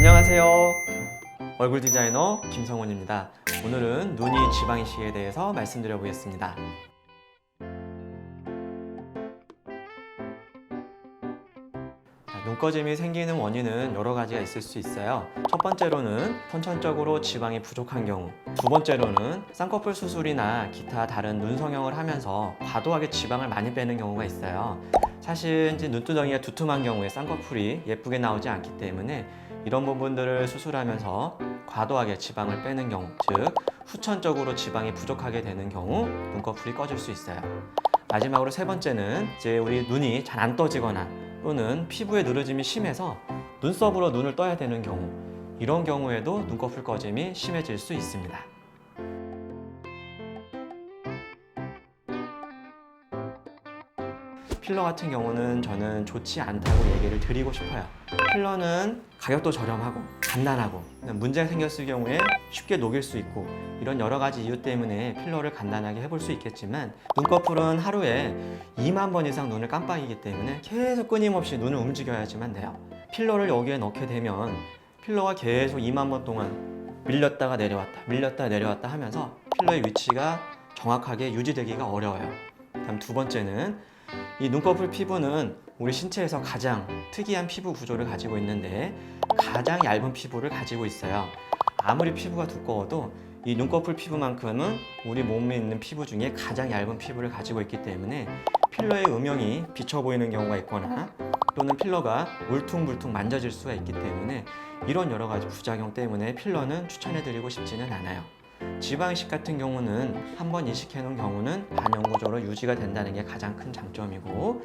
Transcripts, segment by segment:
안녕하세요. 얼굴 디자이너 김성원입니다. 오늘은 눈이 지방이식에 대해서 말씀드려 보겠습니다. 자, 눈꺼짐이 생기는 원인은 여러 가지가 있을 수 있어요. 첫 번째로는 선천적으로 지방이 부족한 경우, 두 번째로는 쌍꺼풀 수술이나 기타 다른 눈 성형을 하면서 과도하게 지방을 많이 빼는 경우가 있어요. 사실 이제 눈두덩이가 두툼한 경우에 쌍꺼풀이 예쁘게 나오지 않기 때문에 이런 부분들을 수술하면서 과도하게 지방을 빼는 경우, 즉 후천적으로 지방이 부족하게 되는 경우 눈꺼풀이 꺼질 수 있어요. 마지막으로 세 번째는 이제 우리 눈이 잘 안 떠지거나 또는 피부에 누러짐이 심해서 눈썹으로 눈을 떠야 되는 경우 이런 경우에도 눈꺼풀 꺼짐이 심해질 수 있습니다. 필러 같은 경우는 저는 좋지 않다고 얘기를 드리고 싶어요. 필러는 가격도 저렴하고 간단하고 문제가 생겼을 경우에 쉽게 녹일 수 있고 이런 여러 가지 이유 때문에 필러를 간단하게 해볼 수 있겠지만 눈꺼풀은 하루에 2만 번 이상 눈을 깜빡이기 때문에 계속 끊임없이 눈을 움직여야지만 돼요. 필러를 여기에 넣게 되면 필러가 계속 2만 번 동안 밀렸다가 내려왔다 밀렸다가 내려왔다 하면서 필러의 위치가 정확하게 유지되기가 어려워요. 다음 두 번째는 이 눈꺼풀 피부는 우리 신체에서 가장 특이한 피부 구조를 가지고 있는데 가장 얇은 피부를 가지고 있어요. 아무리 피부가 두꺼워도 이 눈꺼풀 피부만큼은 우리 몸에 있는 피부 중에 가장 얇은 피부를 가지고 있기 때문에 필러의 음영이 비쳐 보이는 경우가 있거나 또는 필러가 울퉁불퉁 만져질 수가 있기 때문에 이런 여러 가지 부작용 때문에 필러는 추천해드리고 싶지는 않아요. 지방 이식 같은 경우는 한 번 이식해 놓은 경우는 반영구적으로 유지가 된다는 게 가장 큰 장점이고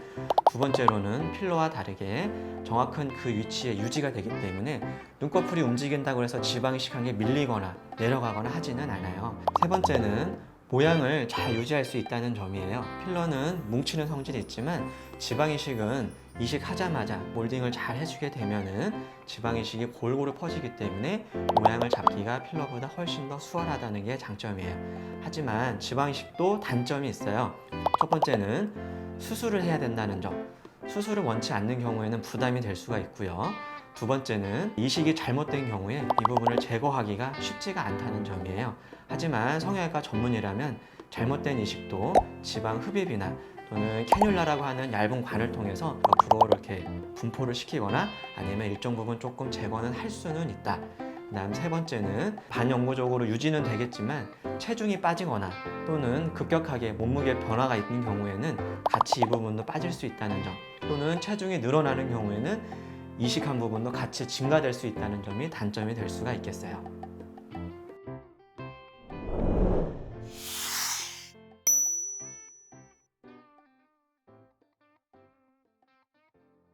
두 번째로는 필러와 다르게 정확한 그 위치에 유지가 되기 때문에 눈꺼풀이 움직인다고 해서 지방 이식한 게 밀리거나 내려가거나 하지는 않아요. 세 번째는 모양을 잘 유지할 수 있다는 점이에요. 필러는 뭉치는 성질이 있지만 지방 이식은 이식하자마자 몰딩을 잘 해주게 되면은 지방 이식이 골고루 퍼지기 때문에 모양을 잡기가 필러보다 훨씬 더 수월하다는 게 장점이에요. 하지만 지방 이식도 단점이 있어요. 첫 번째는 수술을 해야 된다는 점. 수술을 원치 않는 경우에는 부담이 될 수가 있고요. 두 번째는 이식이 잘못된 경우에 이 부분을 제거하기가 쉽지가 않다는 점이에요. 하지만 성형외과 전문이라면 잘못된 이식도 지방 흡입이나 또는 캐뉼라라고 하는 얇은 관을 통해서 옆으로 이렇게 분포를 시키거나 아니면 일정 부분 조금 제거는 할 수는 있다. 그다음 세 번째는 반영구적으로 유지는 되겠지만 체중이 빠지거나 또는 급격하게 몸무게 변화가 있는 경우에는 같이 이 부분도 빠질 수 있다는 점 또는 체중이 늘어나는 경우에는 이식한 부분도 같이 증가될 수 있다는 점이 단점이 될 수가 있겠어요.